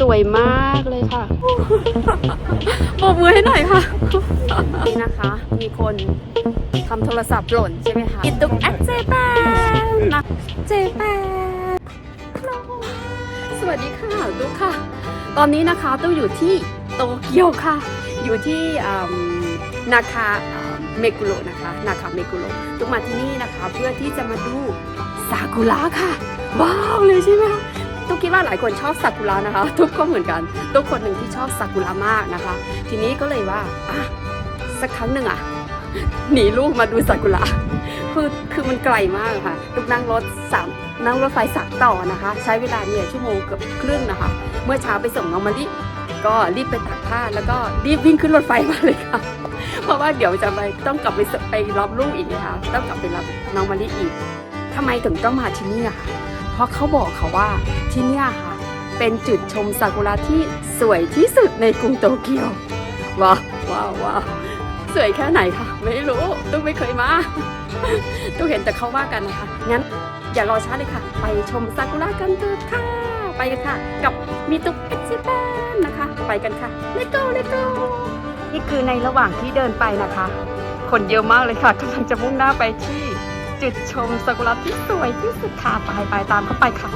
สวยมากเลยค่ะปรบมือให้หน่อยค่ะ นี่นะคะ มีคนทำโทรศัพท์หล่นใช่ไหมคะอิตุกแอดเจแปนนะเจแปนสวัสดีค่ะตุ๊กค่ะ ตอนนี้นะคะตุ๊กอยู่ที่โตเกียวค่ะ อยู่ที่อืมนาคาอ่าเมกุโรนะคะ นาคาเมกุโรตุ๊กมาที่นี่นะคะ เพื่อที่จะมาดูซากุระค่ะ ว้าวเลยใช่ไหมคะ ตุ๊กคิดว่าหลายคนชอบซากุระนะคะ ทุกก็เหมือนกันตุ๊กคนหนึ่งที่ชอบซากุระมากนะคะ ทีนี้ก็เลยว่าอะสักครั้งหนึ่งอะหนีลูกมาดูซากุระคือคือมันไกลมากค่ะตุ๊กนั่งรถสามนั่งรถไฟสักต่อนะคะ ใช้เวลาเนี่ยชั่วโมงเกือบครึ่งนะคะ เมื่อเช้าไปส่งน้องมะลิก็รีบไปตักผ้าแล้วก็รีบวิ่งขึ้นรถไฟมาเลยค่ะ เพราะว่าเดี๋ยวจะไปต้องกลับไปไปรับลูกอีกนะคะต้องกลับไปรับน้องมะลิอีกทำไมถึงต้องมาที่นี่อะคะ เพราะเขาบอกเขาว่าที่นี่ค่ะ เป็นจุดชมซากุระที่สวยที่สุดในกรุงโตเกียว ว้าวว้าวว้าวสวยแค่ไหนคะไม่รู้ตุ๊กไม่เคยมาตุ๊กเห็นแต่เขาว่ากันนะคะงั้นอย่ารอช้าเลยค่ะ ไปชมซากุระกันเถิดค่ะ ไปกันค่ะ กับมีตุกเอ็กซิแปนนะคะ ไปกันค่ะ let's go let's go นี่คือในระหว่างที่เดินไปนะคะ คนเยอะมากเลยค่ะกำลังจะมุ่งหน้าไปที่ จุดชมซากุระที่สวยที่สุดค่ะ ไปไปตามเข้าไปค่ะ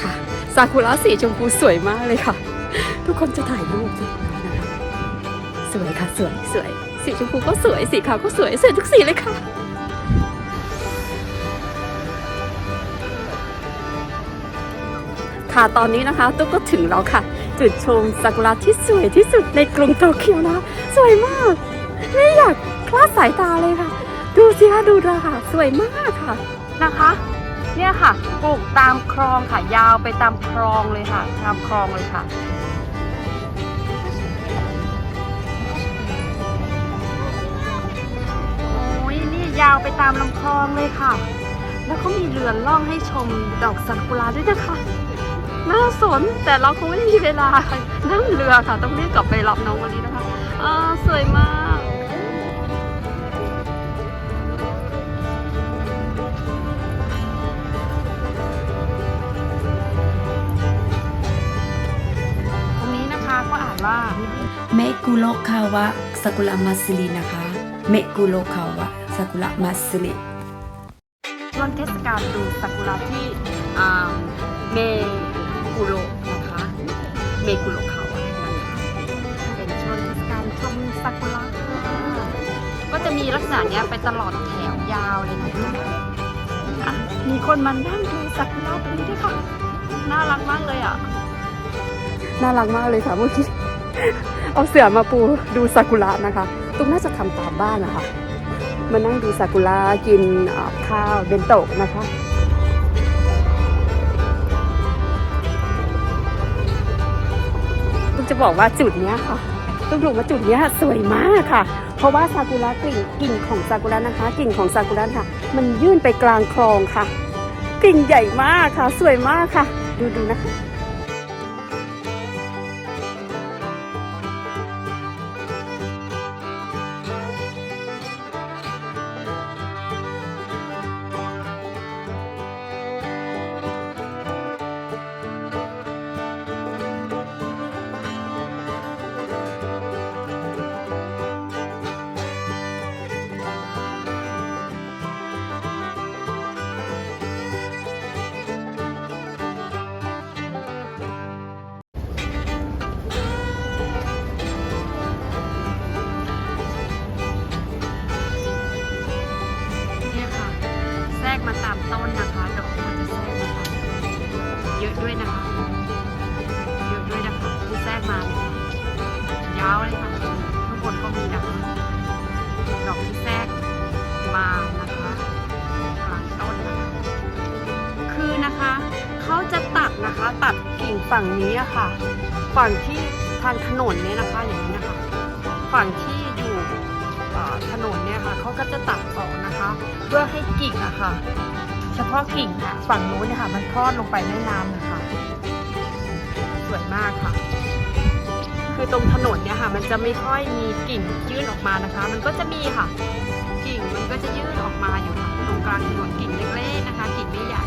ค่ะซากุระสีชมพูสวยมากเลยค่ะ ทุกคนจะถ่ายรูปนะคะสวยค่ะ สวยสวยสีชมพูก็สวยสีขาวก็สวยสวยทุกสีเลยค่ะ ค่ะตอนนี้นะคะตุ๊กก็ถึงแล้วค่ะ จุดชมซากุระที่สวยที่สุดในกรุงโตเกียวนะ สวยมาก ไม่อยากคลาดสายตาเลยค่ะ ดูสิคะดูด้วยค่ะสวยมากค่ะนะคะ เนี่ยค่ะปลูกตามคลองค่ะยาวไปตามคลองเลยค่ะ ตามคลองเลยค่ะโอ้ยนี่ยาวไปตามลำคลองเลยค่ะ แล้วก็มีเรือนล่องให้ชมดอกซากุระด้วยนะคะ น่าสนแต่เราคงไม่มีเวลานั่งเรือค่ะ ต้องรีบกลับไปรับน้องวันนี้นะคะอ่าสวยมากตรงนี้นะคะก็อ่านว่าเมกุโรคาวะซากุระมัสรินะคะ เมกุโรคาวะซากุระมัสริช่วงเทศกาลดูซากุระที่อ่าเม กุโรนะคะเมกุโรเขาอะนะคะเป็นช่วงเทศกาลชมซากุระค่ะก็จะมีลักษณะเนี้ยไปตลอดแถวยาวเลยนะคะอะมีคนมานั่งดูซากุระตรงนี้ด้วยค่ะ น่ารักมากเลยอะ น่ารักมากเลยค่ะเมื่อกี้ เอาเสื่อมาปูดูซากุระนะคะตุ้มน่าจะทำตามบ้านนะคะ มานั่งดูซากุระกินอ่าข้าวเบนโตะนะคะ จะบอกว่าจุดเนี้ยค่ะต้องบอกว่าจุดเนี้ยสวยมากค่ะ เพราะว่าซากุระกลิ่นกลิ่นของซากุระนะคะกลิ่นของซากุระค่ะ มันยื่นไปกลางคลองค่ะ กลิ่นใหญ่มากค่ะ สวยมากค่ะ ดูดูนะคะ ต้นนะคะดอกมันจะแทรกมาตามเยอะด้วยนะคะเยอะด้วยนะคะที่แทรกมาเลยค่ะยาวเลยค่ะข้างบนก็มีนะคะดอกที่แทรกมานะคะกลางต้นนะคะคือนะคะเขาจะตัดนะคะตัดกิ่งฝั่งนี้อะค่ะ ฝั่งที่ทางถนนเนี่ยนะคะอย่างนี้นะคะฝั่งที่อยู่ถนนเนี่ยค่ะเขาก็จะตัดออกนะคะ เพื่อให้กิ่งอะค่ะ เฉพาะกิ่งอะฝั่งนู้นเนี่ยค่ะมันทอดลงไปแม่น้ำนะคะสวยมากค่ะ คือตรงถนนเนี่ยค่ะ มันจะไม่ค่อยมีกิ่งยื่นออกมานะคะ มันก็จะมีค่ะ กิ่งมันก็จะยื่นออกมาอยู่ค่ะตรงกลางถนนกิ่งเล็กๆนะคะ กิ่งไม่ใหญ่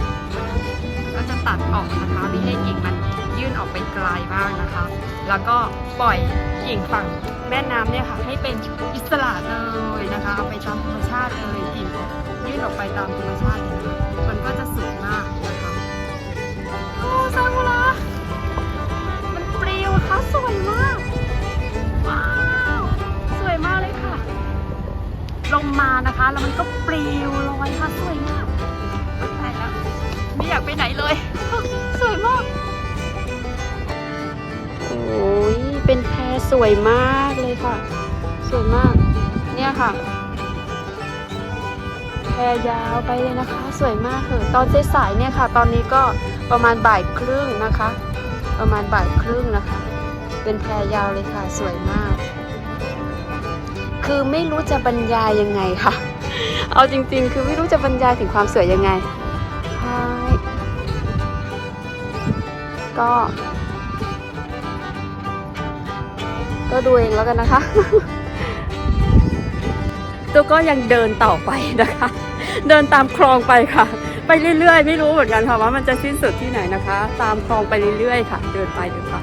ก็จะตัดออกนะคะไม่ให้กิ่งมันยื่นออกไปไกลมากนะคะ แล้วก็ปล่อยกิ่งฝั่งแม่น้ำเนี่ยค่ะให้เป็นอิสระเลยนะคะ เอาไปตามธรรมชาติเลยกิ่งยื่นออกไปตามธรรมชาติเลยนะมัน ก็จะสวยมากนะคะโอ้ซากุระมันปลิวค่ะสวยมาก ว้าว สวยมากเลยค่ะลมมานะคะ แล้วมันก็ปลิวลอยค่ะสวยมากไปแล้วไม่อยากไปไหนเลย สวยมาก โอ้ยเป็นแพสวยมากเลยค่ะ สวยมาก เนี่ยค่ะ แพยาวไปเลยนะคะ สวยมากเลยตอนสายๆเนี่ยค่ะ ตอนนี้ก็ประมาณบ่ายครึ่งนะคะ ประมาณบ่ายครึ่งนะคะ เป็นแพยาวเลยค่ะ สวยมาก คือไม่รู้จะบรรยายยังไงค่ะ เอาจริง ๆ คือไม่รู้จะบรรยายถึงความสวยยังไงก็ ก็ดูเองแล้วกันนะคะ ตัวก็ยังเดินต่อไปนะคะ เดินตามคลองไปค่ะ ไปเรื่อยๆ ไม่รู้เหมือนกันค่ะว่ามันจะสิ้นสุดที่ไหนนะคะ ตามคลองไปเรื่อยๆ ค่ะ เดินไปเดินไป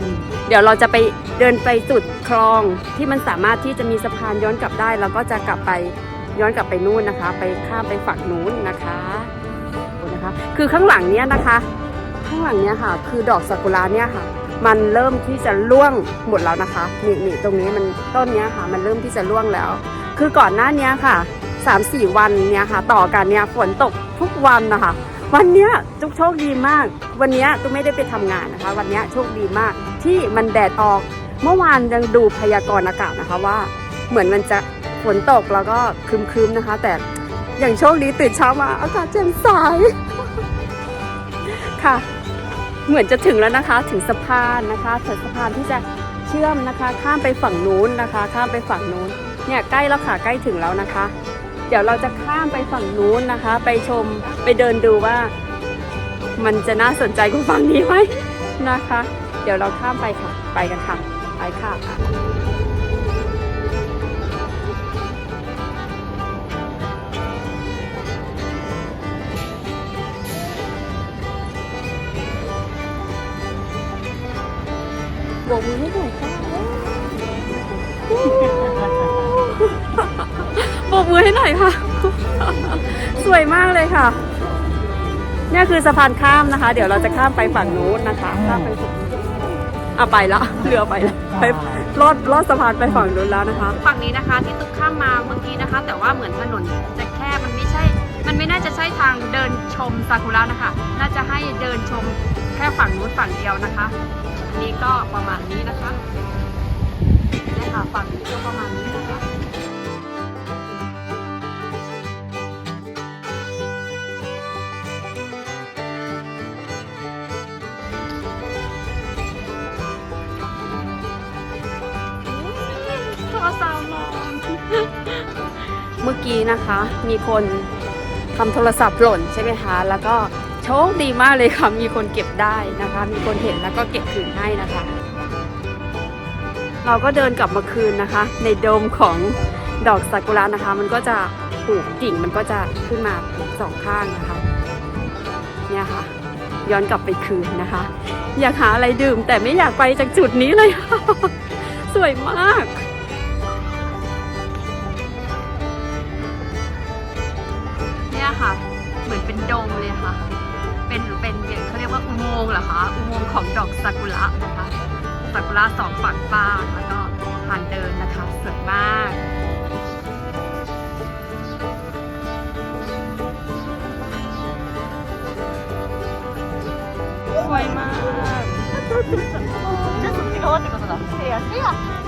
อืมเดี๋ยวเราจะไปเดินไปสุดคลองที่มันสามารถที่จะมีสะพานย้อนกลับได้ แล้วก็จะกลับไปย้อนกลับไปนู่นนะคะ ไปข้ามไปฝั่งนู้นนะคะนะคะ คือข้างหลังเนี้ยนะคะ ข้างหลังเนี้ยค่ะ คือดอกซากุระเนี่ยค่ะ มันเริ่มที่จะร่วงหมดแล้วนะคะนี่นี่ตรงนี้มันต้นเนี้ยค่ะ มันเริ่มที่จะร่วงแล้ว คือก่อนหน้าเนี้ยค่ะ สามสี่วันเนี้ยค่ะ ต่อกันเนี้ยฝนตกทุกวันนะคะ วันเนี้ยทุกโชคดีมาก วันเนี้ยตุ๊กไม่ได้ไปทำงานนะคะ วันเนี้ยโชคดีมากที่มันแดดออก เมื่อวานยังดูพยากรณ์อากาศนะคะว่า เหมือนมันจะฝนตกแล้วก็ครึมๆนะคะ แต่อย่างโชคดีตื่นเช้ามาอากาศแจ่มใสค่ะ เหมือนจะถึงแล้วนะคะถึงสะพานนะคะถึงสะพานที่จะเชื่อมนะคะ ข้ามไปฝั่งนู้นนะคะ ข้ามไปฝั่งนู้นเนี่ยใกล้แล้วค่ะใกล้ถึงแล้วนะคะ เดี๋ยวเราจะข้ามไปฝั่งนู้นนะคะ ไปชมไปเดินดูว่า มันจะน่าสนใจกว่าฝั่งนี้ไหมนะคะ เดี๋ยวเราข้ามไปค่ะ ไปกันค่ะ ไปค่ะ อให้หน่อยค่ะ สวยมากเลยค่ะ เนี่ยคือสะพานข้ามนะคะ เดี๋ยวเราจะข้ามไปฝั่งนู้นนะคะข้ามไปฝั่งนู้นอะไปละเรือไปละไปลอดลอดสะพานไปฝั่งนู้นแล้วนะคะ ฝั่งนี้นะคะที่ตุ๊กข้ามมาเมื่อกี้นะคะ แต่ว่าเหมือนถนนจะแคบมันไม่ใช่ มันไม่น่าจะใช่ทางเดินชมซากุระนะคะ น่าจะให้เดินชมแค่ฝั่งนู้นฝั่งเดียวนะคะอันนี้ก็ประมาณนี้นะคะเนี่ยค่ะฝั่งนี้ก็ประมาณนี้นะคะ มื่อกี้นะคะ มีคนทำโทรศัพท์หล่นใช่ไหมคะ แล้วก็โชคดีมากเลยค่ะ มีคนเก็บได้นะคะ มีคนเห็นแล้วก็เก็บคืนให้นะคะ เราก็เดินกลับมาคืนนะคะ ในโดมของดอกซากุระนะคะ มันก็จะปลูกกิ่งมันก็จะขึ้นมาสองข้างนะคะ เนี่ยค่ะ ย้อนกลับไปคืนนะคะ อยากหาอะไรดื่มแต่ไม่อยากไปจากจุดนี้เลย สวยมาก ของดอกซากุระนะคะ ซากุระสองฝั่งฟ้ากแล้วก็ทางเดินนะคะ สวยมาก สวยมาก じゃあそっち側ってことだ。せやせや。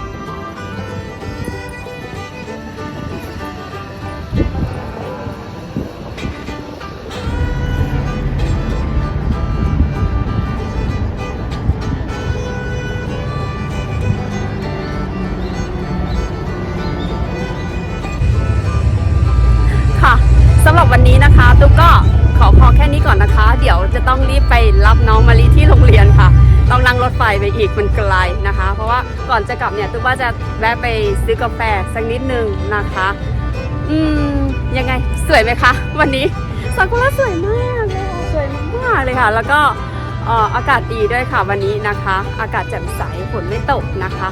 ไปรับน้องมาลีที่โรงเรียนค่ะ ต้องนั่งรถไฟไปอีกมันไกลนะคะ เพราะว่าก่อนจะกลับเนี่ยตุ๊กว่าจะแวะไปซื้อกาแฟสักนิดนึงนะคะ อืมยังไงสวยไหมคะ วันนี้ซากุระสวยมากเลยสวยมากเลยค่ะ แล้วก็อออากาศดีด้วยค่ะวันนี้นะคะ อากาศแจ่มใสฝนไม่ตกนะคะ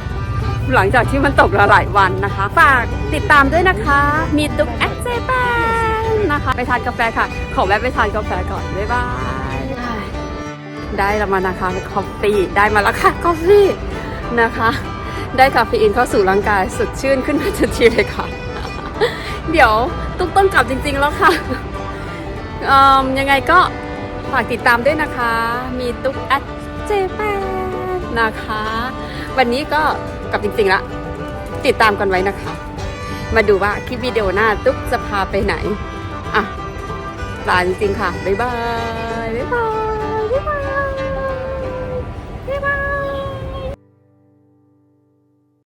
หลังจากที่มันตกหลายวันนะคะ ฝากติดตามด้วยนะคะ มีตุ๊กแอคเจแปนนะคะ ไปทานกาแฟค่ะ ขอแวะไปทานกาแฟก่อน บ๊ายบาย ได้แล้วมานะคะคอฟฟี่ได้มาแล้วค่ะคอฟฟี่นะคะ ได้คาเฟอีนเข้าสู่ร่างกายสดชื่นขึ้นมาทันทีเลยค่ะ เดี๋ยวตุ๊กต้องกลับจริง ๆ แล้วค่ะยังไงก็ฝากติดตามด้วยนะคะ มีตุ๊กแอดเจแปนนะคะ วันนี้ก็กลับจริงๆละติดตามกันไว้นะคะ มาดูว่าคลิปวิดีโอหน้าตุ๊กจะพาไปไหน อะลาจริงๆค่ะ บ๊ายบาย